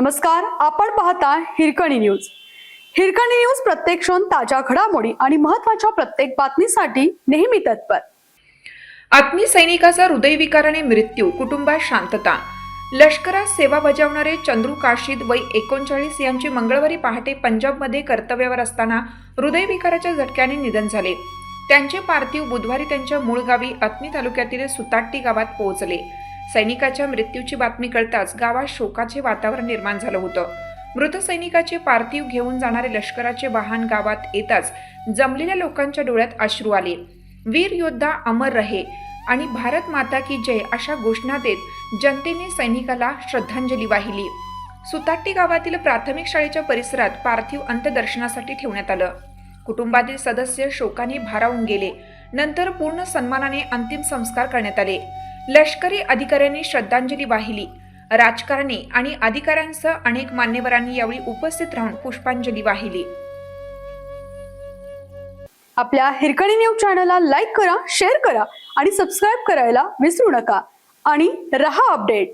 नमस्कार आपण पाहता हिरकणी न्यूज. हिरकणी न्यूज प्रत्येक क्षण ताज्या घडामोडी आणि महत्त्वाच्या प्रत्येक बातमीसाठी नेहमी तत्पर. आत्मी सैनिकाचा हृदयविकाराने मृत्यू कुटुंबात शांतता. लष्करात सेवा बजावणारे चंद्रू काशीद वय एकोणचाळीस यांचे मंगळवारी पहाटे पंजाबमध्ये कर्तव्यावर असताना हृदयविकाराच्या झटक्याने निधन झाले. त्यांचे पार्थिव बुधवारी त्यांच्या मूळ गावी आत्मी तालुक्यातील सुताट्टी गावात पोहोचले. सैनिकाच्या मृत्यूची बातमी कळताच गावात शोकाचे वातावरण निर्माण झालं होतं. मृत सैनिकाचे पार्थिव घेऊन जाणारे लष्कराचे वाहन गावात येताच जमलेल्या लोकांच्या डोळ्यात अश्रू आले. वीर योद्धा अमर रहे आणि भारत माता की जय अशा घोषणा देत जनतेने सैनिकाला श्रद्धांजली वाहिली. सुताट्टी गावातील प्राथमिक शाळेच्या परिसरात पार्थिव अंत्यदर्शनासाठी ठेवण्यात आलं. कुटुंबातील सदस्य शोकाने भारावून गेले. नंतर पूर्ण सन्मानाने अंतिम संस्कार करण्यात आले. लष्करी अधिकाऱ्यांनी श्रद्धांजली वाहिली. राजकारणी आणि अधिकाऱ्यांसह अनेक मान्यवरांनी यावेळी उपस्थित राहून पुष्पांजली वाहिली. आपल्या हिरकणी न्यूज चॅनलला लाईक करा शेअर करा आणि सबस्क्राईब करायला विसरू नका. आणि रहा अपडेट.